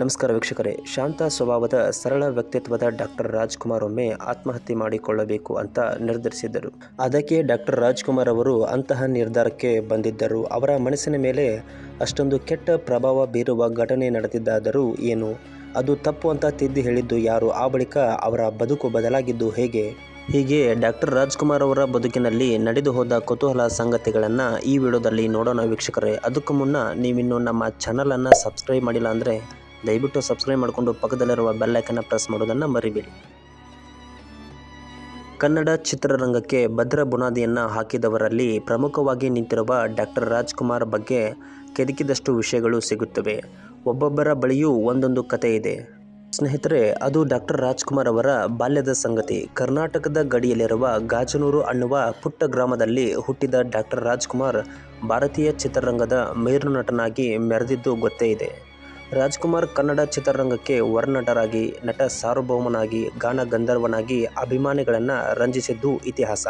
ನಮಸ್ಕಾರ ವೀಕ್ಷಕರೇ. ಶಾಂತ ಸ್ವಭಾವದ ಸರಳ ವ್ಯಕ್ತಿತ್ವದ ಡಾಕ್ಟರ್ ರಾಜ್ಕುಮಾರ್ ಒಮ್ಮೆ ಆತ್ಮಹತ್ಯೆ ಮಾಡಿಕೊಳ್ಳಬೇಕು ಅಂತ ನಿರ್ಧರಿಸಿದ್ದರು. ಅದಕ್ಕೆ ಡಾಕ್ಟರ್ ರಾಜ್ಕುಮಾರ್ ಅವರು ಅಂತಹ ನಿರ್ಧಾರಕ್ಕೆ ಬಂದಿದ್ದರು. ಅವರ ಮನಸ್ಸಿನ ಮೇಲೆ ಅಷ್ಟೊಂದು ಕೆಟ್ಟ ಪ್ರಭಾವ ಬೀರುವ ಘಟನೆ ನಡೆದಿದ್ದಾದರೂ ಏನು? ಅದು ತಪ್ಪು ಅಂತ ತಿದ್ದಿ ಹೇಳಿದ್ದು ಯಾರು? ಆ ಬಳಿಕ ಅವರ ಬದುಕು ಬದಲಾಗಿದ್ದು ಹೇಗೆ? ಹೀಗೆ ಡಾಕ್ಟರ್ ರಾಜ್ಕುಮಾರ್ ಅವರ ಬದುಕಿನಲ್ಲಿ ನಡೆದು ಹೋದ ಕುತೂಹಲ ಸಂಗತಿಗಳನ್ನು ಈ ವಿಡಿಯೋದಲ್ಲಿ ನೋಡೋಣ ವೀಕ್ಷಕರೇ. ಅದಕ್ಕೂ ಮುನ್ನ ನೀವಿನ್ನು ನಮ್ಮ ಚಾನಲನ್ನು ಸಬ್ಸ್ಕ್ರೈಬ್ ಮಾಡಿಲ್ಲ ಅಂದರೆ ದಯವಿಟ್ಟು ಸಬ್ಸ್ಕ್ರೈಬ್ ಮಾಡಿಕೊಂಡು ಪಕ್ಕದಲ್ಲಿರುವ ಬೆಲ್ಲೈಕನ್ನು ಪ್ರೆಸ್ ಮಾಡೋದನ್ನು ಮರಿಬೇಡಿ. ಕನ್ನಡ ಚಿತ್ರರಂಗಕ್ಕೆ ಭದ್ರ ಬುನಾದಿಯನ್ನು ಹಾಕಿದವರಲ್ಲಿ ಪ್ರಮುಖವಾಗಿ ನಿಂತಿರುವ ಡಾಕ್ಟರ್ ರಾಜ್ಕುಮಾರ್ ಬಗ್ಗೆ ಕೆದಕಿದಷ್ಟು ವಿಷಯಗಳು ಸಿಗುತ್ತವೆ. ಒಬ್ಬೊಬ್ಬರ ಬಳಿಯೂ ಒಂದೊಂದು ಕತೆ ಇದೆ. ಸ್ನೇಹಿತರೆ, ಅದು ಡಾಕ್ಟರ್ ರಾಜ್ಕುಮಾರ್ ಅವರ ಬಾಲ್ಯದ ಸಂಗತಿ. ಕರ್ನಾಟಕದ ಗಡಿಯಲ್ಲಿರುವ ಗಾಜನೂರು ಅನ್ನುವ ಪುಟ್ಟ ಗ್ರಾಮದಲ್ಲಿ ಹುಟ್ಟಿದ ಡಾಕ್ಟರ್ ರಾಜ್ಕುಮಾರ್ ಭಾರತೀಯ ಚಿತ್ರರಂಗದ ಮೇರು ನಟನಾಗಿ ಮೆರೆದಿದ್ದು ಗೊತ್ತೇ ಇದೆ. ರಾಜ್ಕುಮಾರ್ ಕನ್ನಡ ಚಿತ್ರರಂಗಕ್ಕೆ ವರ್ನಟರಾಗಿ ನಟ ಸಾರ್ವಭೌಮನಾಗಿ, ಗಾನ ಗಂಧರ್ವನಾಗಿ ಅಭಿಮಾನಿಗಳನ್ನು ರಂಜಿಸಿದ್ದು ಇತಿಹಾಸ.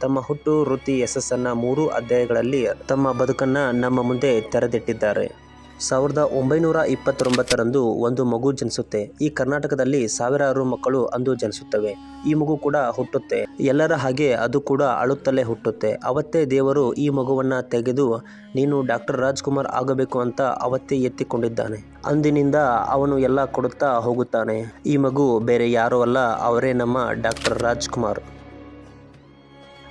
ತಮ್ಮ ಹುಟ್ಟು, ವೃತ್ತಿ, ಯಶಸ್ಸನ್ನು ಮೂರು ಅಧ್ಯಾಯಗಳಲ್ಲಿ ತಮ್ಮ ಬದುಕನ್ನು ನಮ್ಮ ಮುಂದೆ ತೆರೆದಿಟ್ಟಿದ್ದಾರೆ. ಸಾವಿರದ ಒಂಬೈನೂರ ಇಪ್ಪತ್ತೊಂಬತ್ತರಂದು ಒಂದು ಮಗು ಜನಿಸುತ್ತೆ. ಈ ಕರ್ನಾಟಕದಲ್ಲಿ ಸಾವಿರಾರು ಮಕ್ಕಳು ಅಂದು ಜನಿಸುತ್ತವೆ. ಈ ಮಗು ಕೂಡ ಹುಟ್ಟುತ್ತೆ. ಎಲ್ಲರ ಹಾಗೆ ಅದು ಕೂಡ ಅಳುತ್ತಲೇ ಹುಟ್ಟುತ್ತೆ. ಅವತ್ತೇ ದೇವರು ಈ ಮಗುವನ್ನ ತೆಗೆದು, ನೀನು ಡಾಕ್ಟರ್ ರಾಜ್ಕುಮಾರ್ ಆಗಬೇಕು ಅಂತ ಅವತ್ತೇ ಎತ್ತಿಕೊಂಡಿದ್ದಾನೆ. ಅಂದಿನಿಂದ ಅವನು ಎಲ್ಲ ಕೊಡುತ್ತಾ ಹೋಗುತ್ತಾನೆ. ಈ ಮಗು ಬೇರೆ ಯಾರೂ ಅಲ್ಲ, ಅವರೇ ನಮ್ಮ ಡಾಕ್ಟರ್ ರಾಜ್ಕುಮಾರ್.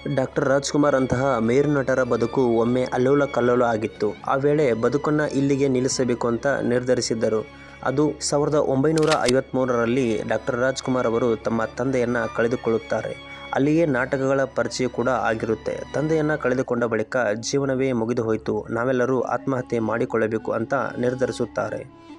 ಡಾಕ್ಟರ್ ರಾಜ್ಕುಮಾರ್ ಅಂತಹ ಮೇರು ನಟರ ಬದುಕು ಒಮ್ಮೆ ಅಲ್ಲೋಲ ಕಲ್ಲೋಲ ಆಗಿತ್ತು. ಆ ವೇಳೆ ಬದುಕನ್ನು ಇಲ್ಲಿಗೆ ನಿಲ್ಲಿಸಬೇಕು ಅಂತ ನಿರ್ಧರಿಸಿದ್ದರು. ಅದು ಸಾವಿರದ ಒಂಬೈನೂರ ಐವತ್ತ್ಮೂರರಲ್ಲಿ ಡಾಕ್ಟರ್ ರಾಜ್ಕುಮಾರ್ ಅವರು ತಮ್ಮ ತಂದೆಯನ್ನು ಕಳೆದುಕೊಳ್ಳುತ್ತಾರೆ. ಅಲ್ಲಿಯೇ ನಾಟಕಗಳ ಪರಿಚಯ ಕೂಡ ಆಗಿರುತ್ತೆ. ತಂದೆಯನ್ನು ಕಳೆದುಕೊಂಡ ಬಳಿಕ ಜೀವನವೇ ಮುಗಿದು ಹೋಯಿತು ನಾವೆಲ್ಲರೂ ಆತ್ಮಹತ್ಯೆ ಮಾಡಿಕೊಳ್ಳಬೇಕು ಅಂತ ನಿರ್ಧರಿಸುತ್ತಾರೆ.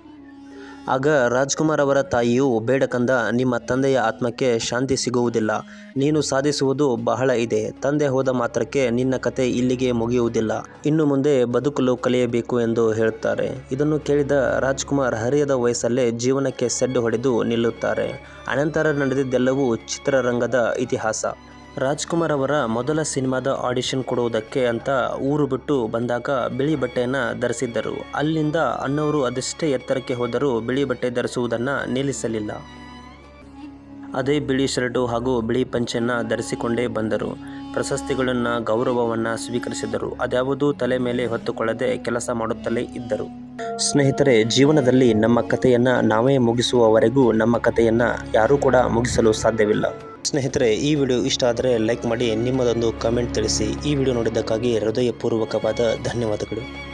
ಆಗ ರಾಜ್ಕುಮಾರ್ ಅವರ ತಾಯಿಯು ಬೇಡಕಂದ ನಿಮ್ಮ ತಂದೆಯ ಆತ್ಮಕ್ಕೆ ಶಾಂತಿ ಸಿಗುವುದಿಲ್ಲ. ನೀನು ಸಾಧಿಸುವುದು ಬಹಳ ಇದೆ. ತಂದೆ ಹೋದ ಮಾತ್ರಕ್ಕೆ ನಿನ್ನ ಕತೆ ಇಲ್ಲಿಗೆ ಮುಗಿಯುವುದಿಲ್ಲ. ಇನ್ನು ಮುಂದೆ ಬದುಕಲು ಕಲಿಯಬೇಕು ಎಂದು ಹೇಳುತ್ತಾರೆ. ಇದನ್ನು ಕೇಳಿದ ರಾಜ್ಕುಮಾರ್ ಹರಿಯದ ವಯಸ್ಸಲ್ಲೇ ಜೀವನಕ್ಕೆ ಸೆಡ್ಡು ಹೊಡೆದು ನಿಲ್ಲುತ್ತಾರೆ. ಅನಂತರ ನಡೆದಿದ್ದೆಲ್ಲವೂ ಚಿತ್ರರಂಗದ ಇತಿಹಾಸ. ರಾಜ್ಕುಮಾರ್ ಅವರ ಮೊದಲ ಸಿನಿಮಾದ ಆಡಿಷನ್ ಕೊಡುವುದಕ್ಕೆ ಅಂತ ಊರು ಬಿಟ್ಟು ಬಂದಾಗ ಬಿಳಿ ಬಟ್ಟೆಯನ್ನು ಧರಿಸಿದ್ದರು. ಅಲ್ಲಿಂದ ಅಣ್ಣವರು ಅದೆಷ್ಟೇ ಎತ್ತರಕ್ಕೆ ಹೋದರೂ ಬಿಳಿ ಬಟ್ಟೆ ಧರಿಸುವುದನ್ನು ನಿಲ್ಲಿಸಲಿಲ್ಲ. ಅದೇ ಬಿಳಿ ಶರ್ಟು ಹಾಗೂ ಬಿಳಿ ಪಂಚೆಯನ್ನು ಧರಿಸಿಕೊಂಡೇ ಬಂದರು. ಪ್ರಶಸ್ತಿಗಳನ್ನು, ಗೌರವವನ್ನು ಸ್ವೀಕರಿಸಿದರು ಅದ್ಯಾವುದೂ ತಲೆ ಮೇಲೆ ಹೊತ್ತುಕೊಳ್ಳದೆ ಕೆಲಸ ಮಾಡುತ್ತಲೇ ಇದ್ದರು. ಸ್ನೇಹಿತರೆ, ಜೀವನದಲ್ಲಿ ನಮ್ಮ ಕಥೆಯನ್ನು ನಾವೇ ಮುಗಿಸುವವರೆಗೂ ನಮ್ಮ ಕಥೆಯನ್ನು ಯಾರೂ ಕೂಡ ಮುಗಿಸಲು ಸಾಧ್ಯವಿಲ್ಲ. ಸ್ನೇಹಿತರೆ, ಈ ವಿಡಿಯೋ ಇಷ್ಟ ಆದರೆ ಲೈಕ್ ಮಾಡಿ, ನಿಮ್ಮದೊಂದು ಕಮೆಂಟ್ ತಿಳಿಸಿ. ಈ ವಿಡಿಯೋ ನೋಡಿದ್ದಕ್ಕಾಗಿ ಹೃದಯಪೂರ್ವಕವಾದ ಧನ್ಯವಾದಗಳು.